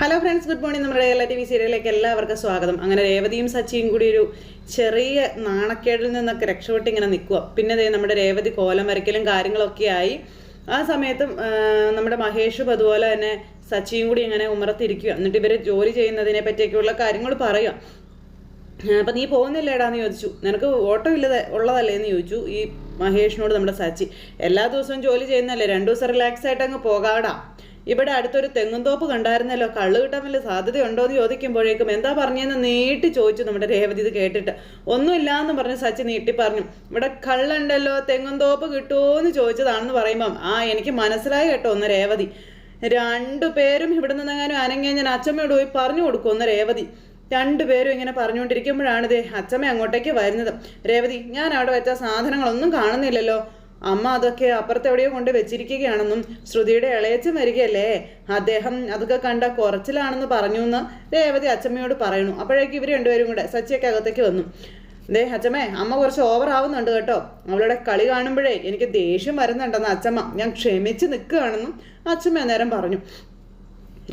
Hello friends good morning നമ്മുടെ Kerala T V സീരിയലിലേക്ക് എല്ലാവർക്കും സ്വാഗതം. അങ്ങനെ രേവതിയും സച്ചിയും കൂടി ഒരു ചെറിയ നാണക്കേടിൽ നിന്നൊക്കെ രക്ഷപ്പെട്ട് ഇങ്ങനെ നിൽക്കുക പിന്നെ നമ്മുടെ രേവതി കോലം വരയ്ക്കലും കാര്യങ്ങളൊക്കെ ആയി. ആ സമയത്തും നമ്മുടെ മഹേഷും അതുപോലെ തന്നെ സച്ചിയും കൂടി ഇങ്ങനെ ഉമറത്തിരിക്കുക എന്നിട്ട് ഇവർ ജോലി ചെയ്യുന്നതിനെ പറ്റിയൊക്കെയുള്ള കാര്യങ്ങൾ പറയുക അപ്പം നീ പോകുന്നില്ലേടാന്ന് ചോദിച്ചു. നിനക്ക് ഓട്ടോ ഇല്ലത് ഉള്ളതല്ലേ എന്ന് ചോദിച്ചു ഈ മഹേഷിനോട് നമ്മുടെ സച്ചി. എല്ലാ ദിവസവും ജോലി ചെയ്യുന്നല്ലേ രണ്ടു ദിവസം റിലാക്സ് ആയിട്ട് അങ്ങ് പോകാടാ. ഇവിടെ അടുത്തൊരു തെങ്ങുംതോപ്പ് കണ്ടായിരുന്നല്ലോ. കള്ളു കിട്ടാൻ വല്ല സാധ്യതയുണ്ടോ എന്ന് ചോദിക്കുമ്പോഴേക്കും എന്താ പറഞ്ഞതെന്ന് നീട്ടി ചോദിച്ചു നമ്മുടെ രേവതി ഇത് കേട്ടിട്ട്. ഒന്നുമില്ല എന്ന് പറഞ്ഞ് സച്ചി നീട്ടി പറഞ്ഞു. ഇവിടെ കള്ളുണ്ടല്ലോ തെങ്ങുംതോപ്പ് കിട്ടുമോ എന്ന് ചോദിച്ചതാണെന്ന് പറയുമ്പം ആ എനിക്ക് മനസ്സിലായി കേട്ടോ ഒന്ന് രേവതി. രണ്ടു പേരും ഇവിടെ നിന്നെങ്ങാനും അനങ്ങിയ ഞാൻ അച്ഛമ്മയോട് പോയി പറഞ്ഞു കൊടുക്കും ഒന്ന് രേവതി. രണ്ടുപേരും ഇങ്ങനെ പറഞ്ഞുകൊണ്ടിരിക്കുമ്പോഴാണ് ദേ അച്ഛമ്മ അങ്ങോട്ടേക്ക് വരുന്നത്. രേവതി ഞാൻ അവിടെ വെച്ച സാധനങ്ങളൊന്നും കാണുന്നില്ലല്ലോ. അമ്മ അതൊക്കെ അപ്പുറത്തെവിടെയോ കൊണ്ട് വെച്ചിരിക്കുകയാണെന്നും ശ്രുതിയുടെ ഇളയച്ച വരികയല്ലേ? അദ്ദേഹം അതൊക്കെ കണ്ട കുറച്ചിലാണെന്ന് പറഞ്ഞു എന്ന് രേവതി അച്ചമ്മയോട് പറയുന്നു. അപ്പോഴേക്കും ഇവർ രണ്ടുപേരും കൂടെ സച്ചിയൊക്കെ അകത്തേക്ക് വന്നു. ദേ അച്ചമ്മേ അമ്മ കുറച്ച് ഓവർ ആവുന്നുണ്ട് കേട്ടോ. അവളുടെ കളി കാണുമ്പോഴേ എനിക്ക് ദേഷ്യം വരുന്നുണ്ടെന്ന് അച്ചമ്മ. ഞാൻ ക്ഷമിച്ച് നിൽക്കുകയാണെന്നും അച്ചമ്മ നേരം പറഞ്ഞു.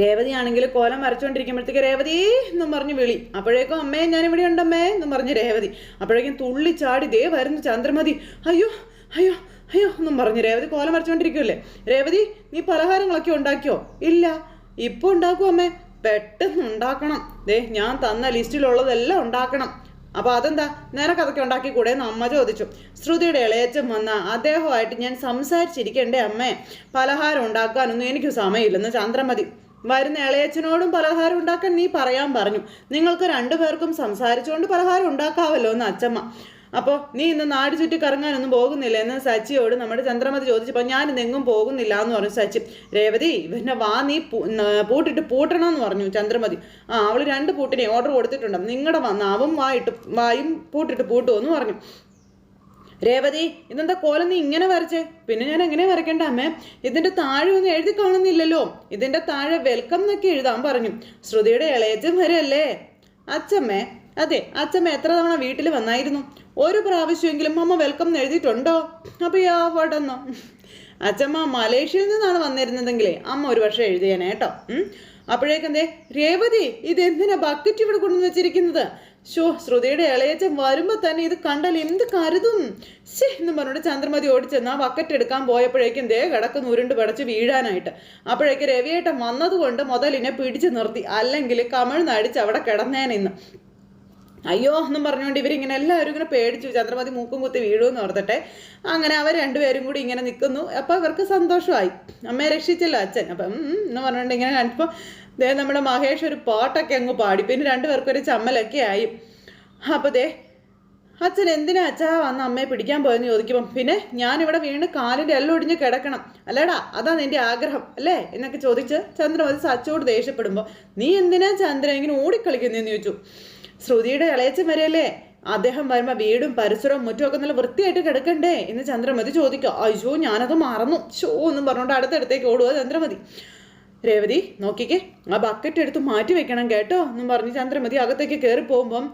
രേവതി ആണെങ്കിൽ കോലം വരച്ചുകൊണ്ടിരിക്കുമ്പോഴത്തേക്ക് രേവതി എന്നും പറഞ്ഞ് വിളി. അപ്പോഴേക്കും അമ്മേ ഞാൻ ഇവിടെ ഉണ്ടമ്മേ എന്നും പറഞ്ഞ് രേവതി. അപ്പോഴേക്കും തുള്ളി ചാടി ദേ വരുന്നു ചന്ദ്രമതി. അയ്യോ അയ്യോ അയ്യോ ഒന്നും പറഞ്ഞു. രേവതി കോലം വരച്ചുകൊണ്ടിരിക്കുമല്ലേ രേവതി നീ പലഹാരങ്ങളൊക്കെ ഉണ്ടാക്കിയോ? ഇല്ല. ഇപ്പോൾ ഉണ്ടാക്കും അമ്മേ. പെട്ടെന്ന് ഉണ്ടാക്കണം. ദേ ഞാൻ തന്ന ലിസ്റ്റിലുള്ളതെല്ലാം ഉണ്ടാക്കണം. അപ്പൊ അതെന്താ? നിനക്ക് അതൊക്കെ ഉണ്ടാക്കി കൂടെ എന്ന് അമ്മ ചോദിച്ചു. ശ്രുതിയുടെ ഇളയച്ചൻ വന്ന അദ്ദേഹമായിട്ട് ഞാൻ സംസാരിച്ചിരിക്കണ്ടേ അമ്മേ? പലഹാരം ഉണ്ടാക്കാനൊന്നും എനിക്ക് സമയമില്ലെന്ന് ചന്ദ്രമതി. വരുന്ന ഇളയച്ചനോടും പലഹാരം ഉണ്ടാക്കാൻ നീ പറയാൻ പറഞ്ഞു. നിങ്ങൾക്ക് രണ്ടുപേർക്കും സംസാരിച്ചുകൊണ്ട് പലഹാരം ഉണ്ടാക്കാവല്ലോ എന്ന് അച്ചമ്മ. അപ്പോൾ നീ ഇന്ന് നാട് ചുറ്റി കറങ്ങാനൊന്നും പോകുന്നില്ല എന്ന് സച്ചിയോട് നമ്മുടെ ചന്ദ്രമതി ചോദിച്ചപ്പോൾ ഞാൻ ഇന്നെങ്ങും പോകുന്നില്ല എന്ന് പറഞ്ഞു സച്ചി. രേവതി ഇവന്റെ വാ നീ പൂട്ടിട്ട് പൂട്ടണമെന്ന് പറഞ്ഞു ചന്ദ്രമതി. ആ അവൾ രണ്ട് പൂട്ടിനെ ഓർഡർ കൊടുത്തിട്ടുണ്ട്. നിങ്ങളുടെ നാവും വായിട്ട് വായും പൂട്ടിട്ട് പൂട്ടുമെന്ന് പറഞ്ഞു. രേവതി ഇതെന്താ കോലം നീ ഇങ്ങനെ വരച്ചേ? പിന്നെ ഞാൻ എങ്ങനെ വരയ്ക്കേണ്ട അമ്മേ? ഇതിന്റെ താഴെ ഒന്നും എഴുതി കാണുന്നില്ലല്ലോ. ഇതിന്റെ താഴെ വെൽക്കം എന്നൊക്കെ എഴുതാൻ പറഞ്ഞു. ശ്രുതിയുടെ ഇളയച്ചൻ വരെയല്ലേ? അച്ഛമ്മേ അതെ അച്ഛമ്മ എത്ര തവണ വീട്ടിൽ വന്നായിരുന്നു? ഒരു പ്രാവശ്യമെങ്കിലും അമ്മ വെൽക്കം എഴുതിയിട്ടുണ്ടോ? അപ്പയോ യാവടെന്നോ. അച്ഛമ്മ മലേഷ്യയിൽ നിന്നാണ് വന്നിരുന്നതെങ്കിലേ അമ്മ ഒരു പക്ഷേ എഴുതിയേനെ കേട്ടോ. അപ്പോഴേക്കെന്തേ രേവതി ഇത് എന്തിനാ ബക്കറ്റ് ഇവിടെ കൊണ്ടുവന്ന് വെച്ചിരിക്കുന്നത്? ഷോ ശ്രുതിയുടെ ഇളയച്ചൻ വരുമ്പോൾ തന്നെ ഇത് കണ്ടാൽ എന്ത് കരുതും. ശേ എന്ന് പറഞ്ഞിട്ട് ചന്ദ്രമതി ഓടിച്ചെന്ന് ആ ബക്കറ്റ് എടുക്കാൻ പോയപ്പോഴേക്കും ദേ കിടക്കുന്ന ഉരുണ്ട് പടച്ച് വീഴാനായിട്ട്. അപ്പോഴേക്ക് രവിയേട്ടൻ വന്നതുകൊണ്ട് മുതലിനെ പിടിച്ചു നിർത്തി. അല്ലെങ്കിൽ കമിഴ്ന്നടിച്ച് അവിടെ കിടന്നേനിന്ന് അയ്യോ എന്നും പറഞ്ഞുകൊണ്ട് ഇവരിങ്ങനെ എല്ലാവരും ഇങ്ങനെ പേടിച്ചു ചന്ദ്രമതി മൂക്കും കുത്തി വീഴുമെന്ന് ഓർത്തട്ടെ അങ്ങനെ അവർ രണ്ടുപേരും കൂടി ഇങ്ങനെ നിൽക്കുന്നു. അപ്പോൾ ഇവർക്ക് സന്തോഷമായി. അമ്മയെ രക്ഷിച്ചല്ലോ അച്ഛൻ. അപ്പം എന്ന് പറഞ്ഞുകൊണ്ട് ഇങ്ങനെ കാണിച്ചപ്പോൾ ദേ നമ്മുടെ മഹേഷ് ഒരു പാട്ടൊക്കെ അങ്ങ് പാടി. പിന്നെ രണ്ടുപേർക്കും ഒരു ചമ്മലൊക്കെ ആയി. അപ്പോൾ ദേ അച്ഛൻ എന്തിനാ അച്ഛാ വന്ന് അമ്മയെ പിടിക്കാൻ പോയെന്ന് ചോദിക്കുമ്പം പിന്നെ ഞാനിവിടെ വീണ് കാലിന്റെ എല്ലാം ഒടിഞ്ഞ് കിടക്കണം. അല്ലേടാ അതാ നിന്റെ ആഗ്രഹം അല്ലേ? എന്നൊക്കെ ചോദിച്ച് ചന്ദ്രമതി സച്ചോട് ദേഷ്യപ്പെടുമ്പോൾ നീ എന്തിനാ ചന്ദ്രൻ ഇങ്ങനെ ഓടിക്കളിക്കുന്നതെന്ന് ചോദിച്ചു. ശ്രുതിയുടെ ഇളയച്ചൻ വരെയല്ലേ? അദ്ദേഹം വരുമ്പോൾ വീടും പരിസരവും മുറ്റുമൊക്കെ നല്ല വൃത്തിയായിട്ട് കിടക്കണ്ടേ എന്ന് ചന്ദ്രമതി ചോദിക്കുക അയ്യോ ഞാനത് മറന്നു. ഷോ എന്നും പറഞ്ഞുകൊണ്ട് അടുത്തടുത്തേക്ക് ഓടുക ചന്ദ്രമതി. രേവതി നോക്കിക്കേ ആ ബക്കറ്റ് എടുത്ത് മാറ്റി വെക്കണം കേട്ടോ എന്നും പറഞ്ഞ് ചന്ദ്രമതി അകത്തേക്ക് കയറി പോകുമ്പം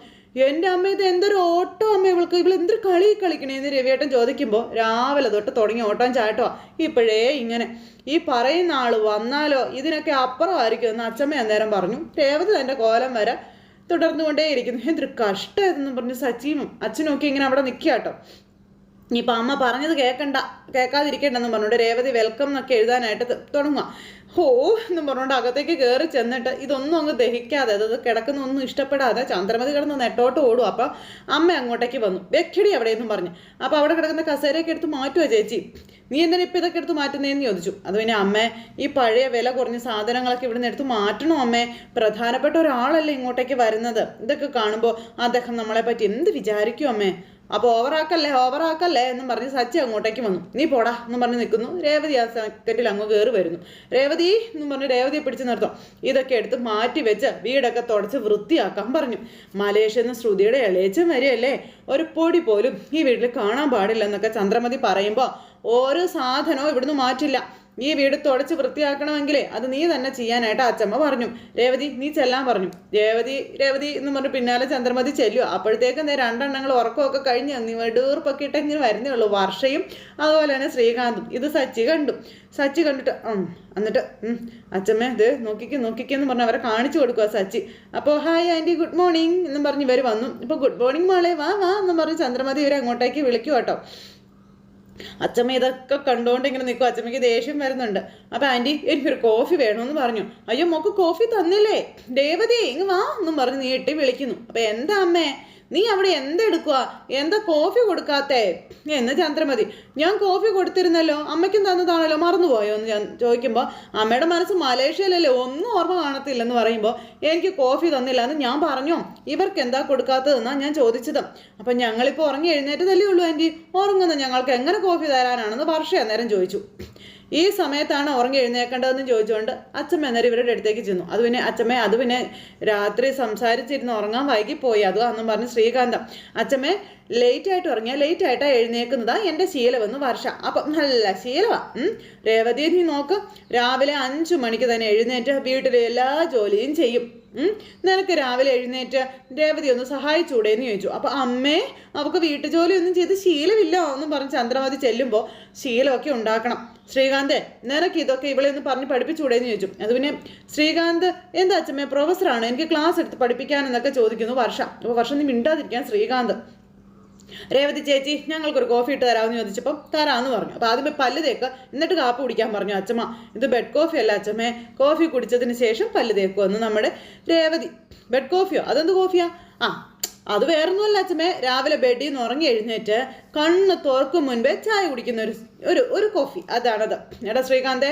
എന്റെ അമ്മ ഇത് എന്തൊരു ഓട്ടോ അമ്മ ഇവൾക്ക്. ഇവൾ എന്തൊരു കളി കളിക്കണേ എന്ന് രവിയേട്ടൻ ചോദിക്കുമ്പോൾ രാവിലെ തൊട്ട് തുടങ്ങി ഓട്ടം ചാട്ടോ ഇപ്പോഴേ ഇങ്ങനെ. ഈ പറയുന്ന ആൾ വന്നാലോ? ഇതിനൊക്കെ അപ്പുറമായിരിക്കും എന്ന് അച്ഛമ്മ അന്നേരം പറഞ്ഞു. രേവതി തന്റെ കോലം വരെ തുടർന്നുകൊണ്ടേയിരിക്കുന്നു. എന്തൊരു കഷ്ടമായിരുന്നു പറഞ്ഞ് സച്ചിയും അച്ഛനും ഒക്കെ ഇങ്ങനെ അവിടെ നിൽക്കുക കേട്ടോ ഇനിയിപ്പോൾ അമ്മ പറഞ്ഞത് കേൾക്കണ്ട കേൾക്കാതിരിക്കണ്ടെന്ന് പറഞ്ഞുകൊണ്ട് രേവതി വെൽക്കം എന്നൊക്കെ എഴുതാനായിട്ട് തുടങ്ങുക ഹോ എന്നും പറഞ്ഞുകൊണ്ട് അകത്തേക്ക് കയറി ചെന്നിട്ട് ഇതൊന്നും അങ്ങ് ദഹിക്കാതെ അതായത് കിടക്കുന്ന ഒന്നും ഇഷ്ടപ്പെടാതെ ചന്ദ്രമതി കിടന്ന് നെട്ടോട്ട് ഓടും അപ്പോൾ അമ്മ അങ്ങോട്ടേക്ക് വന്നു. വെക്കടി എവിടെയെന്നും പറഞ്ഞു. അപ്പോൾ അവിടെ കിടക്കുന്ന കസേരയൊക്കെ എടുത്ത് മാറ്റുക ചേച്ചി. നീ എന്തിനാ ഇപ്പം ഇതൊക്കെ എടുത്ത് മാറ്റുന്നതെന്ന് ചോദിച്ചു. അത് പിന്നെ അമ്മേ ഈ പഴയ വില കുറഞ്ഞ സാധനങ്ങളൊക്കെ ഇവിടുന്ന് എടുത്ത് മാറ്റണോ അമ്മേ? പ്രധാനപ്പെട്ട ഒരാളല്ലേ ഇങ്ങോട്ടേക്ക് വരുന്നത്. ഇതൊക്കെ കാണുമ്പോൾ അദ്ദേഹം നമ്മളെ പറ്റി എന്ത് വിചാരിക്കും അമ്മേ? അപ്പോൾ ഓവറാക്കല്ലേ ഓവറാക്കല്ലേ എന്നും പറഞ്ഞ് സച്ചി അങ്ങോട്ടേക്ക് വന്നു. നീ പോടാ എന്നും പറഞ്ഞ് നിൽക്കുന്നു. രേവതി ആ സെക്കൻഡിൽ അങ്ങ് കയറി വരുന്നു. രേവതി എന്നും പറഞ്ഞ് രേവതിയെ പിടിച്ച് നിർത്തും. ഇതൊക്കെ എടുത്ത് മാറ്റി വെച്ച് വീടൊക്കെ തുടച്ച് വൃത്തിയാക്കാൻ പറഞ്ഞു. മലേഷ്യയിൽ നിന്ന് ശ്രുതിയുടെ ഇളയച്ചൻ വരെയല്ലേ? ഒരു പൊടി പോലും ഈ വീട്ടിൽ കാണാൻ പാടില്ല എന്നൊക്കെ ചന്ദ്രമതി പറയുമ്പോൾ ഓരോ സാധനവും ഇവിടുന്ന് മാറ്റില്ല. ഈ വീട് തുടച്ച് വൃത്തിയാക്കണമെങ്കിലേ അത് നീ തന്നെ ചെയ്യാനായിട്ട് അച്ചമ്മ പറഞ്ഞു. രേവതി നീ ചെല്ലാൻ പറഞ്ഞു. രേവതി രേവതി എന്ന് പറഞ്ഞു പിന്നാലെ ചന്ദ്രമതി ചെല്ലുക അപ്പോഴത്തേക്കും നീ രണ്ടെണ്ണങ്ങൾ ഉറക്കമൊക്കെ കഴിഞ്ഞ് നീ വെടൂർപ്പൊക്കെ ഇട്ട് ഇങ്ങനെ വരുന്നേ ഉള്ളൂ. വർഷയും അതുപോലെ തന്നെ ശ്രീകാന്തും. ഇത് സച്ചി കണ്ടു. സച്ചി കണ്ടിട്ട് എന്നിട്ട് അച്ചമ്മേ ഇത് നോക്കിക്ക് നോക്കിക്കെന്ന് പറഞ്ഞ് അവരെ കാണിച്ചു കൊടുക്കുക സച്ചി. അപ്പോൾ ഹായ് ആന്റി ഗുഡ് മോർണിംഗ് എന്നും പറഞ്ഞ് ഇവർ വന്നു. ഇപ്പോൾ ഗുഡ് മോർണിംഗ് മോളെ വാ വാ എന്നും പറഞ്ഞ് ചന്ദ്രമതി ഇവരെ അങ്ങോട്ടേക്ക് വിളിക്കും കേട്ടോ അച്ചമ്മ ഇതൊക്കെ കണ്ടുകൊണ്ട് ഇങ്ങനെ നിൽക്കും അച്ചമ്മയ്ക്ക് ദേഷ്യം വരുന്നുണ്ട്. അപ്പൊ ആന്റി എനിക്കൊരു കോഫി വേണമെന്ന് പറഞ്ഞു. അയ്യോ മോക്ക് കോഫി തന്നില്ലേ? ദേവതി ഇങ്ങ് വാ എന്നും പറഞ്ഞ് നീട്ടി വിളിക്കുന്നു. അപ്പൊ എന്താ അമ്മേ? നീ അവിടെ എന്തെടുക്കുക എന്താ കോഫി കൊടുക്കാത്തേ? എന്ന് ചന്ദ്രമതി ഞാൻ കോഫി കൊടുത്തിരുന്നല്ലോ. അമ്മയ്ക്കും തന്നതാണല്ലോ. മറന്നുപോയോ എന്ന് ഞാൻ ചോദിക്കുമ്പോൾ അമ്മയുടെ മനസ്സ് മലേഷ്യയിലല്ലേ? ഒന്നും ഓർമ്മ കാണത്തില്ലെന്ന് പറയുമ്പോൾ എനിക്ക് കോഫി തന്നില്ല എന്ന് ഞാൻ പറഞ്ഞോ. ഇവർക്ക് എന്താ കൊടുക്കാത്തതെന്നാണ് ഞാൻ ചോദിച്ചത്. അപ്പം ഞങ്ങളിപ്പോൾ ഉറങ്ങി എഴുന്നേറ്റതല്ലേ ഉള്ളൂ ആന്റി ഉറങ്ങുന്ന ഞങ്ങൾക്ക് എങ്ങനെ കോഫി തരാനാണെന്ന് വർഷ അന്നേരം ചോദിച്ചു. ഈ സമയത്താണ് ഉറങ്ങി എഴുന്നേക്കേണ്ടതെന്ന് ചോദിച്ചുകൊണ്ട് അച്ഛമ്മ അന്നേരം ഇവരുടെ അടുത്തേക്ക് ചെന്നു. അത് പിന്നെ അച്ഛമ്മ അത് പിന്നെ രാത്രി സംസാരിച്ചിരുന്ന് ഉറങ്ങാൻ വൈകിപ്പോയി. അതും അന്നും പറഞ്ഞ് ശ്രീകാന്തം അച്ഛമ്മ ലേറ്റ് ആയിട്ട് ഉറങ്ങിയാൽ ലേറ്റ് ആയിട്ടാ എഴുന്നേക്കുന്നതാ എന്റെ ശീലമെന്ന് വർഷ. അപ്പം നല്ല ശീലമാ ഉം. രേവതി നീ നോക്ക്. രാവിലെ അഞ്ചു മണിക്ക് തന്നെ എഴുന്നേറ്റ് വീട്ടിലെ എല്ലാ ജോലിയും ചെയ്യും. നിനക്ക് രാവിലെ എഴുന്നേറ്റ് രേവതി ഒന്ന് സഹായിച്ചൂടെ എന്ന് ചോദിച്ചു. അപ്പൊ അമ്മേ അവക്ക് വീട്ടുജോലി ഒന്നും ചെയ്ത് ശീലമില്ല എന്നും പറഞ്ഞ് ചന്ദ്രമതി ചെല്ലുമ്പോൾ ശീലമൊക്കെ ഉണ്ടാക്കണം. ശ്രീകാന്ത് നിനക്ക് ഇതൊക്കെ ഇവളെ ഒന്ന് പറഞ്ഞ് പഠിപ്പിച്ചുകൂടെയെന്ന് ചോദിച്ചു. അത് പിന്നെ ശ്രീകാന്ത് എന്താ അച്ഛമ്മേ പ്രൊഫസറാണ്? എനിക്ക് ക്ലാസ് എടുത്ത് പഠിപ്പിക്കാൻ എന്നൊക്കെ ചോദിക്കുന്നു വർഷ. അപ്പോൾ വർഷം നീ മിണ്ടാതിരിക്കാൻ ശ്രീകാന്ത്. രേവതി ചേച്ചി ഞങ്ങൾക്കൊരു കോഫി ഇട്ട് തരാമെന്ന് ചോദിച്ചപ്പോൾ തരാമെന്ന് പറഞ്ഞു. അപ്പോൾ ആദ്യമേ പല്ല് തേക്ക് എന്നിട്ട് കാപ്പ് കുടിക്കാൻ പറഞ്ഞു അച്ഛമ്മ ഇത് ബെഡ് കോഫി അല്ല അച്ഛമ്മേ കോഫി കുടിച്ചതിന് ശേഷം പല്ല് തേക്കുമെന്ന് നമ്മുടെ രേവതി. ബെഡ് കോഫിയോ അതെന്ത് കോഫിയാ ആ അത് വേറൊന്നുമല്ല അച്ഛമ്മേ രാവിലെ ബെഡിൽ നിന്ന് ഉറങ്ങി എഴുന്നേറ്റ് കണ്ണ് തുറക്കും മുൻപേ ചായ കുടിക്കുന്ന ഒരു ഒരു ഒരു കോഫി. അതാണത്. എടാ ശ്രീകാന്തേ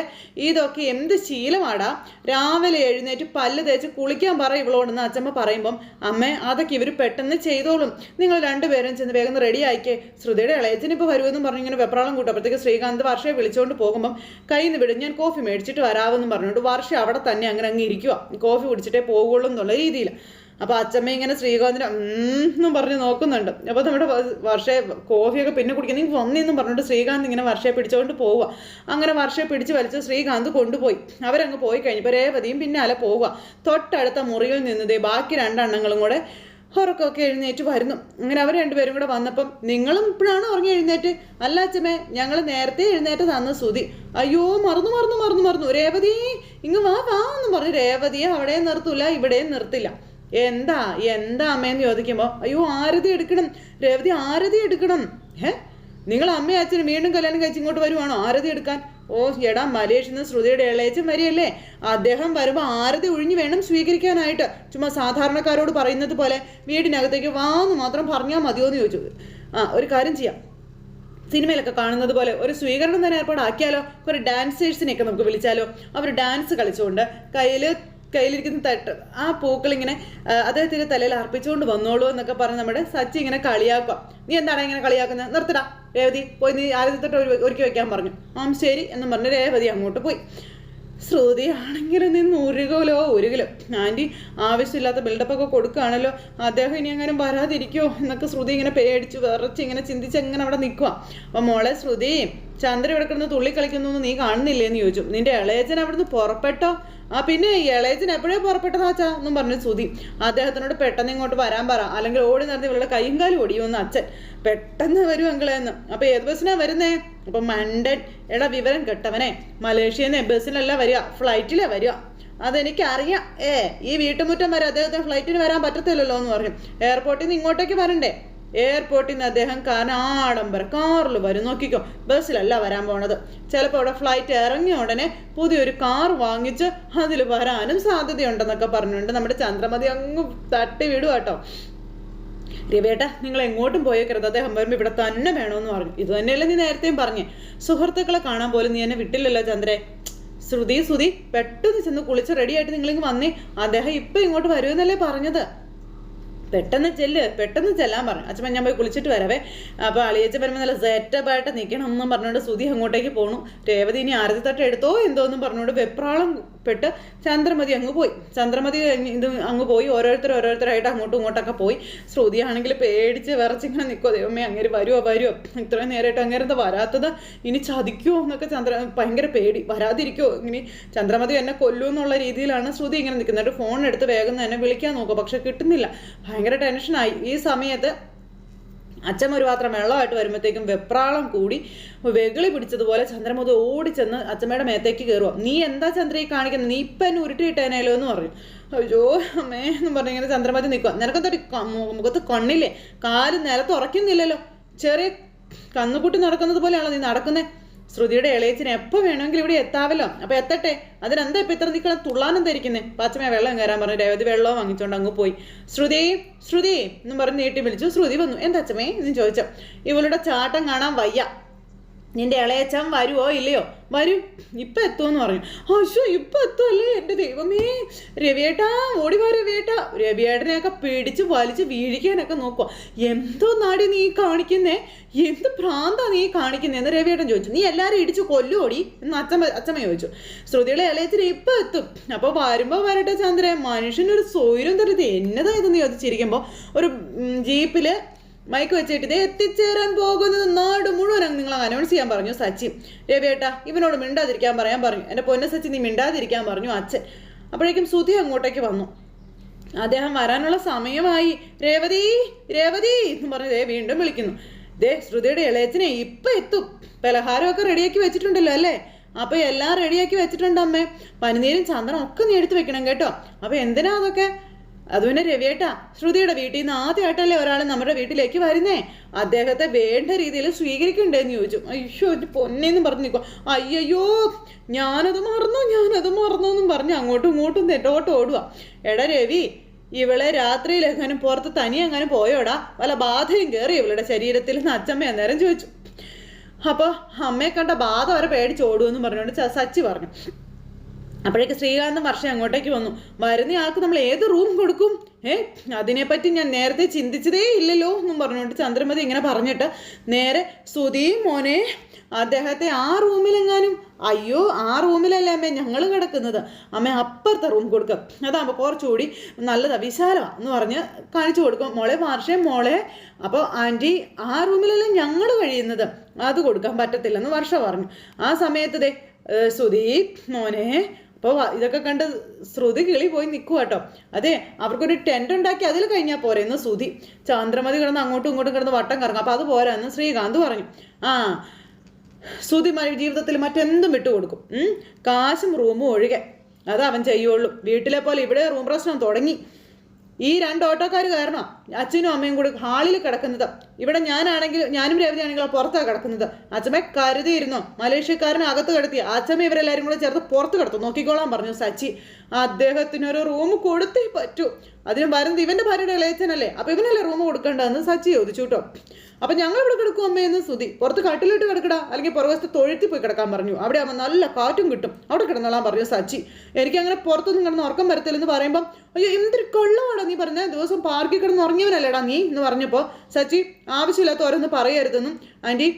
ഇതൊക്കെ എന്ത് ശീലമാടാ. രാവിലെ എഴുന്നേറ്റ് പല്ല് തേച്ച് കുളിക്കാൻ പറ ഇവളോടെന്ന് അച്ഛമ്മ പറയുമ്പം അമ്മേ അതൊക്കെ ഇവർ പെട്ടെന്ന് ചെയ്തോളും. നിങ്ങൾ രണ്ടുപേരും ചെന്ന് വേഗം റെഡി ആയിക്കേ. ശ്രുതിയുടെ ഇളയച്ചന് ഇപ്പോൾ വരുമെന്നും പറഞ്ഞ് ഇങ്ങനെ വെപ്രാളം കൂട്ടപ്പോഴത്തേക്ക് ശ്രീകാന്ത് വർഷയെ വിളിച്ചുകൊണ്ട് പോകുമ്പം കയ്യിൽ നിന്ന് വിടും ഞാൻ കോഫി മേടിച്ചിട്ട് വരാമെന്നും പറഞ്ഞുകൊണ്ട് വർഷ അവിടെ തന്നെ അങ്ങനെ അങ്ങ് ഇരിക്കുക കോഫി കുടിച്ചിട്ടേ പോകുള്ളൂ എന്നുള്ള രീതിയിൽ അപ്പൊ അച്ഛമ്മ ഇങ്ങനെ ശ്രീകാന്തിന് എന്നും പറഞ്ഞ് നോക്കുന്നുണ്ട്. അപ്പൊ നമ്മുടെ വർഷ കോഫിയൊക്കെ പിന്നെ കുടിക്കുന്ന നീ വന്നിന്നും പറഞ്ഞിട്ട് ശ്രീകാന്ത് ഇങ്ങനെ വർഷയെ പിടിച്ചുകൊണ്ട് പോവുക അങ്ങനെ വർഷയെ പിടിച്ച് വലിച്ച് ശ്രീകാന്ത് കൊണ്ടുപോയി. അവരങ്ങ് പോയി കഴിഞ്ഞപ്പോൾ രേവതിയും പിന്നാലെ പോവുക. തൊട്ടടുത്ത മുറിയിൽ നിന്നതേ ബാക്കി രണ്ടെണ്ണങ്ങളും കൂടെ ഉറക്കമൊക്കെ എഴുന്നേറ്റ് വരുന്നു. അങ്ങനെ അവർ രണ്ടുപേരും കൂടെ വന്നപ്പം നിങ്ങളും ഇപ്പോഴാണ് ഉറങ്ങി എഴുന്നേറ്റ്? അല്ല അച്ഛമ്മേ ഞങ്ങൾ നേരത്തെ എഴുന്നേറ്റ് തന്ന സുതി അയ്യോ മറന്നു മറന്നു മറന്നു മറന്നു. രേവതി ഇങ്ങ് വാ വാ എന്ന് പറഞ്ഞു രേവതിയെ അവിടെയും നിർത്തൂല ഇവിടെയും നിർത്തില്ല. എന്താ എന്താ അമ്മയെന്ന് ചോദിക്കുമ്പോൾ അയ്യോ ആരതി എടുക്കണം രേവതി ആരതി എടുക്കണം. ഏ നിങ്ങൾ അമ്മയും അച്ഛനും വീണ്ടും കല്യാണം കഴിച്ച് ഇങ്ങോട്ട് വരുവാണോ ആരതി എടുക്കാൻ? ഓ എടാ മലേഷ് നിന്ന് ശ്രുതിയുടെ ഇളയച്ചൻ വരികയല്ലേ? അദ്ദേഹം വരുമ്പോൾ ആരതി ഒഴിഞ്ഞു വേണം സ്വീകരിക്കാനായിട്ട്. ചുമ്മാ സാധാരണക്കാരോട് പറയുന്നത് പോലെ വീടിനകത്തേക്ക് വാന്ന് മാത്രം പറഞ്ഞാൽ മതിയോ എന്ന് ചോദിച്ചു. ആ ഒരു കാര്യം ചെയ്യാം. സിനിമയിലൊക്കെ കാണുന്നത് പോലെ ഒരു സ്വീകരണം തന്നെ ഏർപ്പാടാക്കിയാലോ? ഒരു ഡാൻസേഴ്സിനെയൊക്കെ നമുക്ക് വിളിച്ചാലോ? അവർ ഡാൻസ് കളിച്ചുകൊണ്ട് കയ്യിൽ കയ്യിലിരിക്കുന്ന തട്ട് ആ പൂക്കൾ ഇങ്ങനെ അദ്ദേഹത്തിന്റെ തലയിൽ അർപ്പിച്ചുകൊണ്ട് വന്നോളൂ എന്നൊക്കെ പറഞ്ഞ് നമ്മുടെ സച്ചി ഇങ്ങനെ കളിയാക്കുക നീ എന്താണ് ഇങ്ങനെ കളിയാക്കുന്നത് നിർത്തടാ. രേവതി പോയി നീ ആദ്യത്തെ തൊട്ട് ഒരുക്കി വെക്കാൻ പറഞ്ഞു. ആം ശരി എന്ന് പറഞ്ഞ് രേവതി അങ്ങോട്ട് പോയി. ശ്രുതി ആണെങ്കിലും നിന്ന് ഒരു കിലോ ആന്റി ആവശ്യമില്ലാത്ത ബിൽഡപ്പൊക്കെ കൊടുക്കുകയാണല്ലോ. അദ്ദേഹം ഇനി അങ്ങനെ വരാതിരിക്കുമോ എന്നൊക്കെ ശ്രുതി ഇങ്ങനെ പേടിച്ച് വിറച്ച് ഇങ്ങനെ ചിന്തിച്ച് എങ്ങനെ അവിടെ നിൽക്കുക അപ്പം മോളെ ശ്രുതി ചന്ദ്ര ഇവിടെ കിടന്ന് തുള്ളി കളിക്കുന്നു നീ കാണുന്നില്ലേ എന്ന് ചോദിച്ചു. നിന്റെ ഇളയച്ചൻ അവിടുന്ന് പുറപ്പെട്ടോ? ആ പിന്നെ ഇളയച്ചൻ എപ്പോഴേ പുറപ്പെട്ടതാച്ചാ എന്നും പറഞ്ഞു ശ്രുതി. അദ്ദേഹത്തിനോട് പെട്ടെന്ന് ഇങ്ങോട്ട് വരാൻ പറ. അല്ലെങ്കിൽ ഓടി നടന്ന് ഇവളുടെ കൈയും കാലും ഒടിയുമെന്ന് അച്ഛൻ. പെട്ടെന്ന് വരും അങ്കിളെന്ന് അപ്പൊ ഏത് ബസ്സിനാ വരുന്നേ? അപ്പൊ മണ്ടൻ എടാ വിവരം കെട്ടവനെ മലേഷ്യയിൽ നിന്ന് ബസ്സിലല്ല വരിക ഫ്ലൈറ്റിലേ വരിക. അതെനിക്ക് അറിയാം ഏ ഈ വീട്ടുമുറ്റം വരെ അദ്ദേഹത്തിന് ഫ്ലൈറ്റിന് വരാൻ പറ്റത്തില്ലല്ലോ എന്ന് പറഞ്ഞു എയർപോർട്ടിൽ നിന്ന് ഇങ്ങോട്ടേക്ക് വരണ്ടേ? എയർപോർട്ടിൽ നിന്ന് അദ്ദേഹം കാനാഡംബര കാറിൽ വരും. നോക്കിക്കോ ബസ്സിലല്ല വരാൻ പോണത്. ചിലപ്പോൾ അവിടെ ഫ്ലൈറ്റ് ഇറങ്ങിയ ഉടനെ പുതിയൊരു കാർ വാങ്ങിച്ച് അതിൽ വരാനും സാധ്യതയുണ്ടെന്നൊക്കെ പറഞ്ഞുകൊണ്ട് നമ്മുടെ ചന്ദ്രമതി അങ്ങ് തട്ടി വിടുക കേട്ടോ രവിയേട്ട നിങ്ങൾ എങ്ങോട്ടും പോയേക്കരുത്. അദ്ദേഹം വരുമ്പോൾ ഇവിടെ തന്നെ വേണമെന്ന് പറഞ്ഞു. ഇത് തന്നെയല്ലേ നീ നേരത്തെയും പറഞ്ഞു. സുഹൃത്തുക്കളെ കാണാൻ പോലും നീ എന്നെ വിട്ടില്ലല്ലോ ചന്ദ്രേ. ശ്രുതി ശ്രുതി പെട്ടെന്ന് ചെന്ന് കുളിച്ച് റെഡിയായിട്ട് നിങ്ങളിങ്ങ് വന്നേ. അദ്ദേഹം ഇപ്പം ഇങ്ങോട്ട് വരുമെന്നല്ലേ പറഞ്ഞത്. പെട്ടെന്ന് ചെല്ല് പെട്ടെന്ന് ചെല്ലാൻ പറഞ്ഞു. അച്ഛൻ ഞാൻ പോയി കുളിച്ചിട്ട് വരവേ. അപ്പോൾ അളിയച്ചൻ വരുമ്പോൾ നല്ല സെറ്റപ്പായിട്ട് നിൽക്കണം എന്നും പറഞ്ഞുകൊണ്ട് സുതി അങ്ങോട്ടേക്ക് പോണു. രേവതി ഇനി ആരതി തട്ട് എടുത്തോ എന്തോ എന്നും പറഞ്ഞുകൊണ്ട് വെപ്രാളം പെട്ട് ചന്ദ്രമതി അങ്ങ് പോയി. ചന്ദ്രമതി ഇത് അങ്ങ് പോയി. ഓരോരുത്തർ ഓരോരുത്തരായിട്ട് അങ്ങോട്ടും ഇങ്ങോട്ടൊക്കെ പോയി. ശ്രുതിയാണെങ്കിൽ പേടിച്ച് വിറച്ചിങ്ങനെ നിൽക്കുമോ ദൈവമേ അങ്ങേര് വരുമോ വരുമോ ഇത്രയും നേരമായിട്ട് അങ്ങനെ എന്താ വരാത്തത്? ഇനി ചതിക്കുമോ എന്നൊക്കെ ചന്ദ്ര ഭയങ്കര പേടി. വരാതിരിക്കുമോ ഇനി ചന്ദ്രമതി എന്നെ കൊല്ലൂ എന്നുള്ള രീതിയിലാണ് ശ്രുതി ഇങ്ങനെ നിൽക്കുന്നത്. ഫോൺ എടുത്ത് വേഗം തന്നെ വിളിക്കാൻ നോക്കുക. പക്ഷെ കിട്ടുന്നില്ല. ഭയങ്കര ടെൻഷനായി ഈ സമയത്ത് അച്ഛൻ ഒരു പാത്രം വെള്ളമായിട്ട് വരുമ്പോഴത്തേക്കും വെപ്രാളം കൂടി വെകിളി പിടിച്ചതുപോലെ ചന്ദ്രമുഖ ഓടിച്ചെന്ന് അച്ഛമ്മയുടെ മേത്തേക്ക് കയറുക നീ എന്താ ചന്ദ്രയെ കാണിക്കുന്നത് നീ ഇപ്പം എന്നെ ഉരുട്ടിയിട്ടേനല്ലോ എന്ന് പറഞ്ഞു അയ്യോ അമ്മേ എന്ന് പറഞ്ഞിങ്ങനെ ചന്ദ്രമതി നിൽക്കുക നിനക്കെന്തൊരു മുഖത്ത് കണ്ണില്ലേ? കാൽ നിലത്ത് ഉറക്കുന്നില്ലല്ലോ ചെറിയ കന്നുകുട്ടി നടക്കുന്നത് പോലെയാണല്ലോ നീ നടക്കുന്നേ. ശ്രുതിയുടെ ഇളയച്ചിന് എപ്പോൾ വേണമെങ്കിലും ഇവിടെ എത്താവല്ലോ. അപ്പൊ എത്തട്ടെ. അതിനെന്താ ഇപ്പൊ ഇത്ര നിൽക്കണം തുള്ളാനും ധരിക്കുന്നേ? പാച്ചമ്മ വെള്ളം കയറാൻ പറഞ്ഞു. രേവതി വെള്ളം വാങ്ങിച്ചോണ്ട് അങ്ങ് പോയി. ശ്രുതി ശ്രുതി എന്നും പറഞ്ഞ് നീട്ടി വിളിച്ചു. ശ്രുതി വന്നു. എന്താ അച്ഛമ്മേ? എന്ന് ചോദിച്ചു. ഇവളുടെ ചാട്ടം കാണാൻ വയ്യ. നിന്റെ ഇളയച്ചൻ വരുവോ ഇല്ലയോ? വരും. ഇപ്പൊ എത്തുമെന്ന് പറഞ്ഞു. അശോ ഇപ്പൊ എത്തുമല്ലേ എന്റെ ദൈവമേ? രവിയേട്ടാ ഓടി വാ രവിയേട്ടാ. രവിയേട്ടനെയൊക്കെ പിടിച്ച് വലിച്ച് വീഴിക്കാനൊക്കെ നോക്കുക എന്തോ നാടി നീ കാണിക്കുന്നേ? എന്ത് ഭ്രാന്താ നീ കാണിക്കുന്നേ എന്ന് രവിയേട്ടൻ ചോദിച്ചു. നീ എല്ലാവരും ഇടിച്ചു കൊല്ലുകൂടി എന്ന് അച്ഛമ്മ അച്ഛമ്മ ചോദിച്ചു. ശ്രുതിയുടെ ഇളയത്തിന് ഇപ്പൊ എത്തും. അപ്പോൾ വരുമ്പോൾ വരട്ടെ ചന്ദ്രൻ മനുഷ്യനൊരു സ്വൈരം തരത്തി എന്നതാ ഇതെന്ന് ചോദിച്ചിരിക്കുമ്പോൾ ഒരു ജീപ്പിൽ മൈക്ക് വെച്ചിട്ട് ഇത് എത്തിച്ചേരാൻ പോകുന്നത് നാട് മുഴുവൻ നിങ്ങൾ അനൗൺസ് ചെയ്യാൻ പറഞ്ഞു സച്ചി. രവിയേട്ടാ ഇവനോട് മിണ്ടാതിരിക്കാൻ പറയാൻ പറഞ്ഞു. എന്റെ പൊന്ന സച്ചി നീ മിണ്ടാതിരിക്കാൻ പറഞ്ഞു അച്ഛൻ. അപ്പോഴേക്കും സുധി അങ്ങോട്ടേക്ക് വന്നു. അദ്ദേഹം വരാനുള്ള സമയമായി. രേവതി രേവതി എന്ന് പറഞ്ഞു ദേ വീണ്ടും വിളിക്കുന്നു. ദേ ശ്രുതിയുടെ ഇളയച്ചനെ ഇപ്പം എത്തും. പലഹാരമൊക്കെ റെഡിയാക്കി വെച്ചിട്ടുണ്ടല്ലോ അല്ലേ? അപ്പൊ എല്ലാം റെഡിയാക്കി വെച്ചിട്ടുണ്ട് അമ്മേ. പനിനീരും ചന്ദനം ഒക്കെ നീ എടുത്ത് വെക്കണം കേട്ടോ. അപ്പൊ എന്തിനാ അതൊക്കെ? അത് പിന്നെ രവിയേട്ടാ ശ്രുതിയുടെ വീട്ടിൽ നിന്ന് ആദ്യമായിട്ടല്ലേ ഒരാൾ നമ്മുടെ വീട്ടിലേക്ക് വരുന്നേ. അദ്ദേഹത്തെ വേണ്ട രീതിയിൽ സ്വീകരിക്കണ്ടേന്ന് ചോദിച്ചു. അയ്യോ പൊന്നേന്നും പറഞ്ഞു നിൽക്കുക അയ്യയ്യോ ഞാനത് മറന്നു ഞാനത് മറന്നു എന്നും പറഞ്ഞ് അങ്ങോട്ടും ഇങ്ങോട്ടും തെറ്റോട്ട് ഓടുക എടാ രവി ഇവളെ രാത്രിയിൽ എങ്ങാനും പുറത്ത് തനി അങ്ങനെ പോയോടാ? വല്ല ബാധയും കയറി ഇവളുടെ ശരീരത്തിൽ നിന്ന് അച്ചമ്മ അന്നേരം ചോദിച്ചു. അപ്പോൾ അമ്മയെ കണ്ട ബാധ വരെ പേടിച്ച് ഓടുമെന്ന് പറഞ്ഞുകൊണ്ട് സച്ചി പറഞ്ഞു. അപ്പോഴേക്ക് ശ്രീകാന്തും വർഷം അങ്ങോട്ടേക്ക് വന്നു. വരുന്ന ആൾക്ക് നമ്മൾ ഏത് റൂം കൊടുക്കും? ഏ അതിനെപ്പറ്റി ഞാൻ നേരത്തെ ചിന്തിച്ചതേ ഇല്ലല്ലോ എന്നും പറഞ്ഞുകൊണ്ട് ചന്ദ്രമതി ഇങ്ങനെ പറഞ്ഞിട്ട് നേരെ സുധിയും മോനെ അദ്ദേഹത്തെ ആ റൂമിലെങ്ങാനും അയ്യോ ആ റൂമിലല്ലേ അമ്മേ ഞങ്ങൾ കിടക്കുന്നത്. അമ്മേ അപ്പുറത്തെ റൂം കൊടുക്കാം. അതാകുമ്പോൾ കുറച്ചുകൂടി നല്ലതാ വിശാലമാണ് എന്ന് പറഞ്ഞ് കാണിച്ചു കൊടുക്കും. മോളെ വർഷേ മോളെ അപ്പോൾ ആന്റി ആ റൂമിലല്ലേ ഞങ്ങൾ കഴിയുന്നത്? അത് കൊടുക്കാൻ പറ്റത്തില്ലെന്ന് വർഷ പറഞ്ഞു. ആ സമയത്ത് ദേ സുധീപ് മോനെ അപ്പോൾ ഇതൊക്കെ കണ്ട് ശ്രുതി കിളി പോയി നിൽക്കുക കേട്ടോ. അതെ അവർക്കൊരു ടെന്റ് ഉണ്ടാക്കി അതിൽ കഴിഞ്ഞാൽ പോരെന്ന് ശ്രുതി ചന്ദ്രമതി കിടന്ന് അങ്ങോട്ടും ഇങ്ങോട്ടും കിടന്ന് വട്ടം കറങ്ങും. അപ്പോൾ അത് പോരാ എന്ന് ശ്രീകാന്ത് പറഞ്ഞു. ആ ശ്രുതി ജീവിതത്തിൽ മറ്റെന്തും വിട്ടുകൊടുക്കും. കാശും റൂമും ഒഴികെ. അത് അവൻ ചെയ്യുള്ളൂ. വീട്ടിലെ പോലെ ഇവിടെ റൂം പ്രശ്നം തുടങ്ങി. ഈ രണ്ട് ഓട്ടോക്കാർ കാരണം അച്ഛനും അമ്മയും കൂടി ഹാളിൽ കിടക്കുന്നത്. ഇവിടെ ഞാനാണെങ്കിൽ ഞാനും രവതി ആണെങ്കിലും പുറത്താണ് കിടക്കുന്നത്. അച്ഛമ്മ കരുതിയിരുന്നു. മലേഷ്യക്കാരനെ അകത്ത് കിടത്തി. അച്ഛമ്മ ഇവരെല്ലാവരും കൂടെ ചേർത്ത് പുറത്ത് കിടത്തു. നോക്കിക്കോളാൻ പറഞ്ഞു സച്ചി. അദ്ദേഹത്തിനൊരു റൂം കൊടുത്തേ പറ്റൂ. അതിന് വരുന്നത് ഇവന്റെ ഭാര്യയുടെ ഇളയച്ചനല്ലേ? അപ്പൊ ഇവനല്ലേ റൂം കൊടുക്കേണ്ടതെന്ന് സച്ചി ചോദിച്ചു കേട്ടോ. അപ്പൊ ഞങ്ങൾ ഇവിടെ കിടക്കും അമ്മയെന്ന് സുതി പുറത്ത് കട്ടിലിട്ട് കിടക്കടാ. അല്ലെങ്കിൽ പുറവശത്ത് തൊഴുത്തി പോയി കിടക്കാൻ പറഞ്ഞു. അവിടെ അമ്മ നല്ല കാറ്റും കിട്ടും. അവിടെ കിടന്നോളാൻ പറഞ്ഞു സച്ചി. എനിക്ക് അങ്ങനെ പുറത്തൊന്നും കിടന്ന് ഉറക്കം വരത്തില്ലെന്ന് പറയുമ്പോൾ അയ്യോ എന്തൊരു കൊള്ളമാണോ നീ പറഞ്ഞ. ദിവസം പാർക്കിൽ കിടന്ന് ഉറങ്ങിയവനല്ലേടാ നീ? എന്ന് പറഞ്ഞപ്പോൾ സച്ചി ആവശ്യമില്ലാത്ത ഓരോന്ന് പറയരുതെന്നും ആന്റി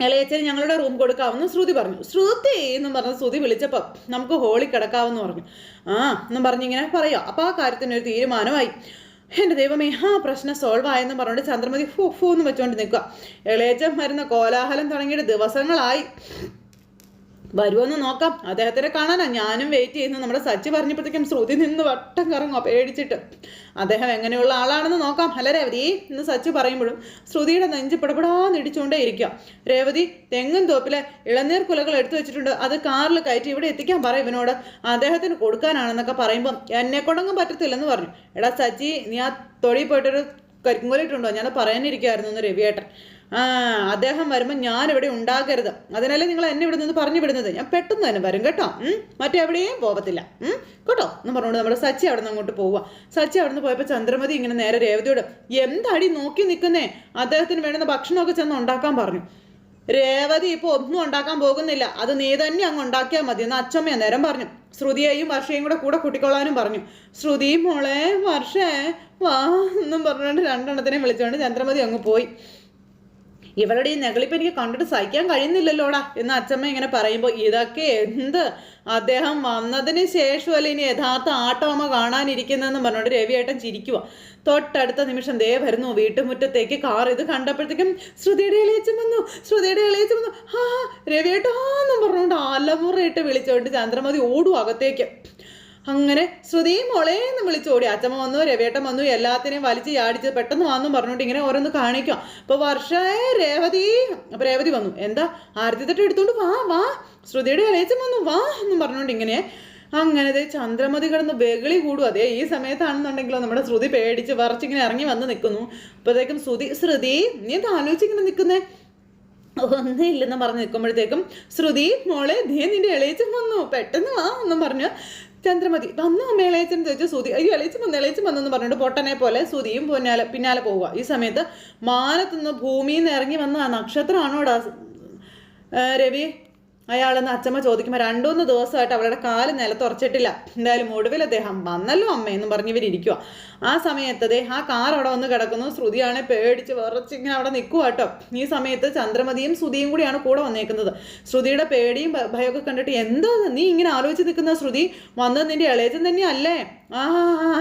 ഇളയച്ചന് ഞങ്ങളുടെ റൂം കൊടുക്കാമെന്ന് ശ്രുതി പറഞ്ഞു. ശ്രുതി എന്ന് പറഞ്ഞ് ശ്രുതി വിളിച്ചപ്പോൾ നമുക്ക് ഹോളി കിടക്കാമെന്ന് പറഞ്ഞു. ആ എന്നും പറഞ്ഞിങ്ങനെ പറയാം അപ്പോൾ ആ കാര്യത്തിനൊരു തീരുമാനമായി. എന്റെ ദൈവമേ ആ പ്രശ്നം സോൾവ് ആയെന്ന് പറഞ്ഞുകൊണ്ട് ചന്ദ്രമതി ഫു ഫു എന്ന് വെച്ചുകൊണ്ട് നിൽക്കുക ഇളയച്ചൻ വരുന്ന കോലാഹലം തുടങ്ങിയിട്ട് ദിവസങ്ങളായി. വരുമെന്ന് നോക്കാം. അദ്ദേഹത്തിനെ കാണാനാ. ഞാനും വെയിറ്റ് ചെയ്യുന്നു. നമ്മുടെ സച്ചി പറഞ്ഞപ്പോഴത്തേക്കും ശ്രുതി നിന്ന് വട്ടം കറങ്ങുക പേടിച്ചിട്ട്. അദ്ദേഹം എങ്ങനെയുള്ള ആളാണെന്ന് നോക്കാം. അല്ല രേവതി എന്ന് സച്ചി പറയുമ്പോഴും ശ്രുതിയുടെ നെഞ്ച് പിടപെടാന്ന് ഇടിച്ചുകൊണ്ടേ ഇരിക്കുക രേവതി തെങ്ങും തോപ്പിലെ ഇളനീർ കുലകൾ എടുത്തു വെച്ചിട്ടുണ്ട്. അത് കാറിൽ കയറ്റി ഇവിടെ എത്തിക്കാൻ പറയും ഇവനോട്. അദ്ദേഹത്തിന് കൊടുക്കാനാണെന്നൊക്കെ പറയുമ്പം എന്നെ കൊണ്ടൊന്നും പറ്റത്തില്ലെന്ന് പറഞ്ഞു. എടാ സച്ചി നീ ആ തൊഴിൽ പോയിട്ടൊരു കരിങ്കുലിട്ടുണ്ടോ ഞാൻ പറയാനിരിക്കുമായിരുന്നു എന്ന് രവിയേട്ടൻ. അദ്ദേഹം വരുമ്പോൾ ഞാൻ ഇവിടെ ഉണ്ടാകരുത്. അതിനല്ലേ നിങ്ങൾ എന്നെ ഇവിടെ നിന്ന് പറഞ്ഞു വിടുന്നത്? ഞാൻ പെട്ടെന്ന് തന്നെ വരും കേട്ടോ. മറ്റെവിടെയും പോകത്തില്ല കേട്ടോ? എന്ന് പറഞ്ഞുകൊണ്ട് നമ്മുടെ സച്ചി അവിടെ നിന്ന് അങ്ങോട്ട് പോവുക സച്ചി അവിടെ നിന്ന് പോയപ്പോൾ ചന്ദ്രമതി ഇങ്ങനെ നേരെ രേവതിയോട് എന്താടി നോക്കി നിൽക്കുന്നേ അദ്ദേഹത്തിന് വേണ്ടുന്ന ഭക്ഷണമൊക്കെ ചെന്ന് ഉണ്ടാക്കാൻ പറഞ്ഞു. രേവതി ഇപ്പോൾ ഒന്നും ഉണ്ടാക്കാൻ പോകുന്നില്ല. അത് നീ തന്നെ അങ്ങ് ഉണ്ടാക്കിയാൽ മതി എന്ന് അച്ഛമ്മ നേരം പറഞ്ഞു. ശ്രുതിയെയും വർഷയും കൂടെ കൂടെ കൂട്ടിക്കൊള്ളാനും പറഞ്ഞു. ശ്രുതി മോളെ വർഷേ വാ എന്നും പറഞ്ഞുകൊണ്ട് രണ്ടെണ്ണത്തിനെ വിളിച്ചുകൊണ്ട് ചന്ദ്രമതി അങ്ങ് പോയി. ഇവളുടെ ഈ നെകളിപ്പ് എനിക്ക് കണ്ടിട്ട് സഹിക്കാൻ കഴിയുന്നില്ലല്ലോടാ എന്ന് അച്ഛമ്മ ഇങ്ങനെ പറയുമ്പോൾ ഇതൊക്കെ എന്ത്? അദ്ദേഹം വന്നതിന് ശേഷമല്ല ഇനി യഥാർത്ഥ ആട്ടോമ കാണാനിരിക്കുന്നതെന്ന് പറഞ്ഞുകൊണ്ട് രവിയേട്ടൻ ചിരിക്കുക തൊട്ടടുത്ത നിമിഷം ദേ വരുന്നു വീട്ടുമുറ്റത്തേക്ക് കാർ. ഇത് കണ്ടപ്പോഴത്തേക്കും ശ്രുതിയുടെ ഇളയച്ചൻ വന്നു ശ്രുതിയുടെ ഇളയച്ചൻ വന്നു. ആ രവിയേട്ടാന്നും പറഞ്ഞുകൊണ്ട് അലമുറയിട്ട് വിളിച്ചുകൊണ്ട് ചന്ദ്രമതി ഓടും അകത്തേക്ക്. അങ്ങനെ ശ്രുതി മോളെ വിളിച്ചോടി അച്ഛമ്മ വന്നു രവേട്ടൻ വന്നു എല്ലാത്തിനെയും വലിച്ച് ചാടിച്ച് പെട്ടെന്ന് വന്നു പറഞ്ഞോണ്ട് ഇങ്ങനെ ഓരോന്ന് കാണിക്കാം. അപ്പോൾ വർഷേ രേവതി അപ്പോൾ രേവതി വന്നു. എന്താ? ആരതി തട്ട് എടുത്തോണ്ട് വാ വാ. ശ്രുതിയുടെ ഇളയച്ചൻ വന്നു വാ എന്നും പറഞ്ഞോണ്ട് ഇങ്ങനെ അങ്ങനെ ചന്ദ്രമതി കിടന്ന് വെകളി കൂടും അതേ ഈ സമയത്താണെന്നുണ്ടെങ്കിലോ നമ്മുടെ ശ്രുതി പേടിച്ച് വറച്ചിങ്ങനെ ഇറങ്ങി വന്ന് നിൽക്കുന്നു. അപ്പോഴത്തേക്കും ശ്രുതി ശ്രുതി നീ ആലോചിച്ചിങ്ങനെ നിൽക്കുന്നേ? ഒന്നില്ലെന്ന് പറഞ്ഞ് നിൽക്കുമ്പോഴത്തേക്കും ശ്രുതി മോളെ നീ നിന്റെ ഇളയച്ചൻ വന്നു. പെട്ടെന്ന് വാ എന്നും പറഞ്ഞു ചന്ദ്രമതി വന്നു അമ്മ ഇളയച്ചൻ ചോദിച്ചു സുതി അയ്യോ ഇളയച്ചൻ വന്നു ഇളയച്ചൻ വന്നു എന്ന് പറഞ്ഞിട്ട് പൊട്ടനെ പോലെ സുതിയും പൊന്നാലെ പിന്നാലെ പോവുക. ഈ സമയത്ത് മാനത്തുനിന്ന് ഭൂമിയിൽ നിന്ന് ഇറങ്ങി വന്ന നക്ഷത്രമാണോടാ രവി? അയാളെന്ന് അച്ഛമ്മ ചോദിക്കുമ്പോൾ രണ്ടുമൂന്ന് ദിവസമായിട്ട് അവളുടെ കാൽ നിലത്തുറച്ചിട്ടില്ല. എന്തായാലും ഒടുവിൽ അദ്ദേഹം വന്നല്ലോ അമ്മയെന്നും പറഞ്ഞ് ഇവരിയ്ക്കുക ആ സമയത്ത് ദേ ആ കാർ അവിടെ വന്ന് കിടക്കുന്നു. ശ്രുതിയാണ് പേടിച്ച് വിറച്ചിങ്ങനെ അവിടെ നിൽക്കുക കേട്ടോ. ഈ സമയത്ത് ചന്ദ്രമതിയും ശ്രുതിയും കൂടിയാണ് കൂടെ വന്നേക്കുന്നത്. ശ്രുതിയുടെ പേടിയും ഭയമൊക്കെ കണ്ടിട്ട് എന്തോ നീ ഇങ്ങനെ ആലോചിച്ച് നിൽക്കുന്ന ശ്രുതി വന്നത് നിന്റെ ഇളയച്ചൻ തന്നെയല്ലേ? ആ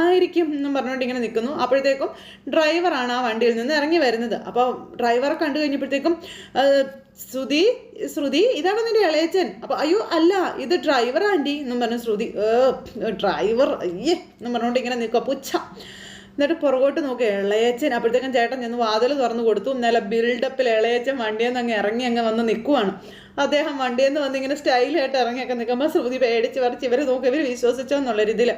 ആയിരിക്കും എന്നും പറഞ്ഞുകൊണ്ട് ഇങ്ങനെ നിൽക്കുന്നു. അപ്പോഴത്തേക്കും ഡ്രൈവറാണ് ആ വണ്ടിയിൽ നിന്ന് ഇറങ്ങി വരുന്നത്. അപ്പോൾ ഡ്രൈവറെ കണ്ടു കഴിഞ്ഞപ്പോഴത്തേക്കും ശ്രുതി ശ്രുതി ഇതാണ് നിന്റെ ഇളയച്ചൻ അപ്പൊ അയ്യോ അല്ല ഇത് ഡ്രൈവർ ആന്റി എന്നും പറഞ്ഞു ശ്രുതി. ഡ്രൈവർ അയ്യേ എന്നും പറഞ്ഞുകൊണ്ട് ഇങ്ങനെ നിൽക്കുക പുച്ഛ എന്നിട്ട് പുറകോട്ട് നോക്കുക ഇളയച്ചൻ അപ്പോഴത്തേക്കും ചേട്ടൻ ചെന്ന് വാതിൽ തുറന്നു കൊടുത്തു. നല്ല ബിൽഡപ്പിൽ ഇളയച്ചൻ വണ്ടിയിൽ നിന്ന് അങ്ങ് ഇറങ്ങി അങ്ങ് വന്ന് നിൽക്കുവാണ്. അദ്ദേഹം വണ്ടിയിൽ നിന്ന് വന്ന് ഇങ്ങനെ സ്റ്റൈലായിട്ട് ഇറങ്ങിയൊക്കെ നിൽക്കുമ്പോൾ ശ്രുതി പേടിച്ച് പറിച്ച് ഇവർ നോക്കി ഇവർ വിശ്വസിച്ചോ എന്നുള്ള രീതിയിൽ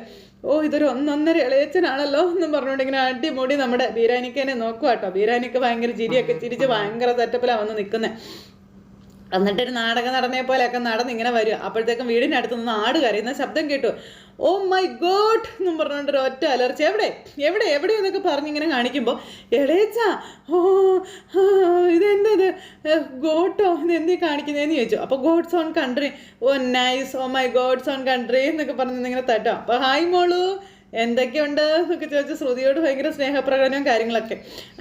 ഓ ഇതൊരു ഒന്നൊന്നര ഇളയച്ചനാണല്ലോ എന്നും പറഞ്ഞുകൊണ്ട് ഇങ്ങനെ അടിമുടി നമ്മുടെ ബീരാനിക്കനെ നോക്കുക കേട്ടോ ബീരാനിക്ക് ഭയങ്കര ചിരിയൊക്കെ ചിരിച്ച് ഭയങ്കര സെറ്റപ്പിലാണ് വന്ന് നിൽക്കുന്നത് എന്നിട്ടൊരു നാടകം നടനെ പോലെയൊക്കെ നടന്ന് ഇങ്ങനെ വരും അപ്പോഴത്തേക്കും വീടിനടുത്ത് നിന്ന് ആട് കരയുന്ന ശബ്ദം കേട്ടു. ഓ മൈ ഗോഡ് എന്നും പറഞ്ഞുകൊണ്ട് ഒരു ഒറ്റ അലർച്ച. എവിടെ? എവിടെ? എവിടെ? എന്നൊക്കെ പറഞ്ഞിങ്ങനെ കാണിക്കുമ്പോൾ എളേച്ച ഓ ഇതെന്തത്? ഗോട്ടോ? ഇത് എന്തീ കാണിക്കുന്നതെന്ന് ചോദിച്ചു. അപ്പോൾ God's own country. Oh nice. Oh my God's own country എന്നൊക്കെ പറഞ്ഞ് ഇങ്ങനെ തട്ടാം അപ്പോൾ ഹായ് മോളു. എന്തൊക്കെയുണ്ട്? എന്നൊക്കെ ചോദിച്ചു ശ്രുതിയോട് ഭയങ്കര സ്നേഹപ്രകടനവും കാര്യങ്ങളൊക്കെ.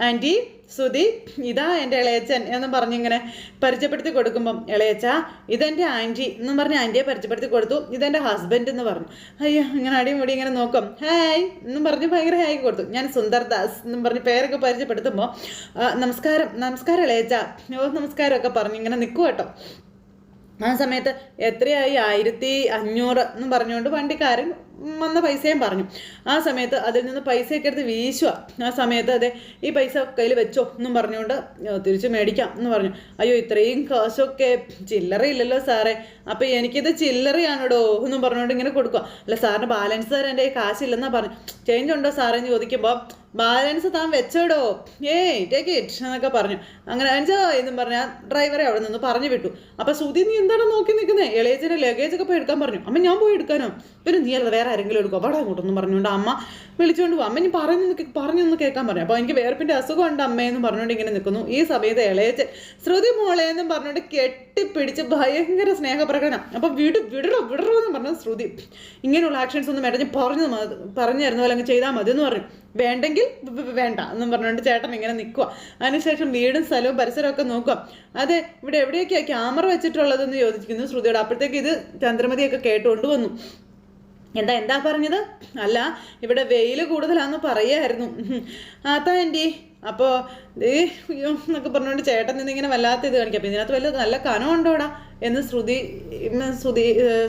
ആന്റി ശ്രുതി ഇതാ എന്റെ ഇളയച്ചൻ എന്ന് പറഞ്ഞിങ്ങനെ പരിചയപ്പെടുത്തി കൊടുക്കുമ്പം ഇളയച്ച ഇതെന്റെ ആന്റി എന്നും പറഞ്ഞ് ആന്റിയെ പരിചയപ്പെടുത്തി കൊടുത്തു. ഇതെന്റെ ഹസ്ബൻഡ് എന്ന് പറഞ്ഞു. അയ്യോ ഇങ്ങനെ അടിയും മുടി ഇങ്ങനെ നോക്കും. ഹായ് എന്നും പറഞ്ഞ് ഭയങ്കര ഹായ് കൊടുത്തു. ഞാൻ സുന്ദർദാസ് എന്നും പറഞ്ഞ് പേരൊക്കെ പരിചയപ്പെടുത്തുമ്പോൾ നമസ്കാരം നമസ്കാരം ഇളയച്ച. ഓ നമസ്കാരമൊക്കെ പറഞ്ഞ് ഇങ്ങനെ നിൽക്കും കേട്ടോ. ആ സമയത്ത് എത്രയായി? ആയിരത്തി അഞ്ഞൂറ് എന്ന് പറഞ്ഞുകൊണ്ട് വണ്ടിക്കാരൻ വന്ന പൈസയും പറഞ്ഞു. ആ സമയത്ത് അതിൽ നിന്ന് പൈസയൊക്കെ എടുത്ത് വീശുക ആ സമയത്ത് അതെ ഈ പൈസ കയ്യിൽ വെച്ചോ എന്നും പറഞ്ഞുകൊണ്ട് തിരിച്ചു മേടിക്കാം എന്ന് പറഞ്ഞു. അയ്യോ ഇത്രയും കാശൊക്കെ ചില്ലറ ഇല്ലല്ലോ സാറേ. അപ്പം എനിക്കിത് ചില്ലറയാണോടോ എന്നും പറഞ്ഞുകൊണ്ട് ഇങ്ങനെ കൊടുക്കുക അല്ല സാറിന് ബാലൻസ് തരാൻ എന്റെ കാശില്ലെന്നാണ് പറഞ്ഞു. ചേഞ്ച് ഉണ്ടോ സാറേ എന്ന് ചോദിക്കുമ്പോൾ ബാലൻസ് താൻ വെച്ചോടോ? ഏയ് ടേക്ക് ഇറ്റ് എന്നൊക്കെ പറഞ്ഞു. അങ്ങനെ അഞ്ചോ എന്നും പറഞ്ഞ ഡ്രൈവറെ അവിടെ നിന്ന് പറഞ്ഞു വിട്ടു. അപ്പൊ സുധി നീ എന്താണ് നോക്കി നിൽക്കുന്നത് ഇളയച്ചിന്റെ ലഗേജ് ഒക്കെ പോയി എടുക്കാൻ പറഞ്ഞു. അമ്മ ഞാൻ പോയി എടുക്കാനോ? പിന്നെ നീ അല്ല വേറെ ആരെങ്കിലും എടുക്കും? അവിടെ അങ്ങോട്ടൊന്നും പറഞ്ഞുകൊണ്ട് അമ്മ വിളിച്ചുകൊണ്ട് പോകും അമ്മ ഞാൻ പറഞ്ഞു പറഞ്ഞൊന്ന് കേൾക്കാൻ പറഞ്ഞു. അപ്പോൾ എനിക്ക് വേർപ്പിന്റെ അസുഖം ഉണ്ട് അമ്മയെന്ന് പറഞ്ഞുകൊണ്ട് ഇങ്ങനെ നിൽക്കുന്നു ഈ സമയത്ത് ഇളയച്ചൻ ശ്രുതി മോളെ എന്നും പറഞ്ഞുകൊണ്ട് കെട്ടിപ്പിടിച്ച് ഭയങ്കര സ്നേഹപ്രകടനം. അപ്പൊ വിട് വിടറോ വിടറോ എന്ന് പറഞ്ഞു ശ്രുതി ഇങ്ങനെയുള്ള ആക്ഷൻസ് ഒന്നും ഞാൻ പറഞ്ഞു പറഞ്ഞായിരുന്നു അങ്ങ് ചെയ്താൽ മതി എന്ന് പറഞ്ഞു. വേണ്ടെങ്കിൽ വേണ്ട എന്നും പറഞ്ഞുകൊണ്ട് ചേട്ടൻ ഇങ്ങനെ നിൽക്കുക അതിനുശേഷം വീടും സ്ഥലവും പരിസരവും ഒക്കെ നോക്കുക അതെ ഇവിടെ എവിടെയൊക്കെയാണ് ക്യാമറ വെച്ചിട്ടുള്ളതെന്ന് ചോദിക്കുന്നു ശ്രുതിയോട്. അപ്പോഴത്തേക്ക് ഇത് ചന്ദ്രമതിയൊക്കെ കേട്ടുകൊണ്ട് വന്നു. എന്താ എന്താ പറഞ്ഞത്? അല്ല ഇവിടെ വെയിൽ കൂടുതലാന്ന് പറയായിരുന്നു. അതാ എന്റെ അപ്പോൾ അയ്യോ എന്നൊക്കെ പറഞ്ഞുകൊണ്ട് ചേട്ടൻ നിന്നിങ്ങനെ വല്ലാത്ത ഇത് കാണിക്കാം അപ്പം ഇതിനകത്ത് വല്ല നല്ല കനം ഉണ്ടോടാ? എന്ന് ശ്രുതി ശ്രുതി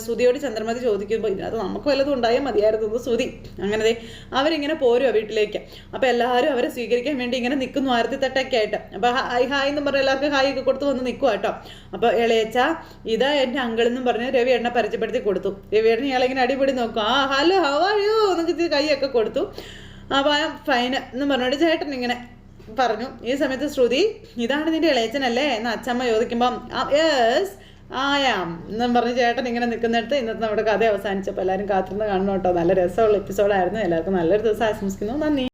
ശ്രുതിയോട് ചന്ദ്രമതി ചോദിക്കുമ്പോൾ ഇതിനകത്ത് നമുക്ക് വല്ലതും ഉണ്ടായാൽ മതിയായിരുന്നു എന്ന് ശ്രുതി. അങ്ങനെ അവരിങ്ങനെ പോരുക വീട്ടിലേക്ക്. അപ്പോൾ എല്ലാവരും അവരെ സ്വീകരിക്കാൻ വേണ്ടി ഇങ്ങനെ നിൽക്കുന്നു ആരത്തിത്തട്ടൊക്കെ ആയിട്ട്. അപ്പോൾ ഹായ് ഹായ് എന്ന് പറഞ്ഞ് എല്ലാവർക്കും ഹായ് ഒക്കെ കൊടുത്ത് വന്ന് നിൽക്കുക കേട്ടോ. അപ്പോൾ ഇളയച്ച ഇതാ എന്റെ അങ്കിൾ പറഞ്ഞ് രവി എണ്ണ പരിചയപ്പെടുത്തി കൊടുത്തു. രവി എണ്ണ ഇയാളിങ്ങനെ അടിപൊളി നോക്കും. ആ ഹലോ ഹവായോ എന്നൊക്കെ കൈയൊക്കെ കൊടുത്തു. അപ്പോൾ ഫൈൻ എന്ന് പറഞ്ഞോട് ചേട്ടൻ ഇങ്ങനെ പറഞ്ഞു. ഈ സമയത്ത് ശ്രുതി ഇതാണ് നിന്റെ ഇളയച്ചനല്ലേ? എന്ന് അച്ഛമ്മ ചോദിക്കുമ്പം യെസ് ആയാം എന്നും പറഞ്ഞ് ചേട്ടൻ ഇങ്ങനെ നിൽക്കുന്നിടത്ത് ഇന്നത്തെ നമ്മുടെ കഥ അവസാനിച്ചപ്പോൾ എല്ലാവരും കാത്തിരുന്ന് കാണണം കേട്ടോ. നല്ല രസമുള്ള എപ്പിസോഡായിരുന്നു എല്ലാവർക്കും നല്ലൊരു ദിവസം ആശംസിക്കുന്നു. നന്ദി.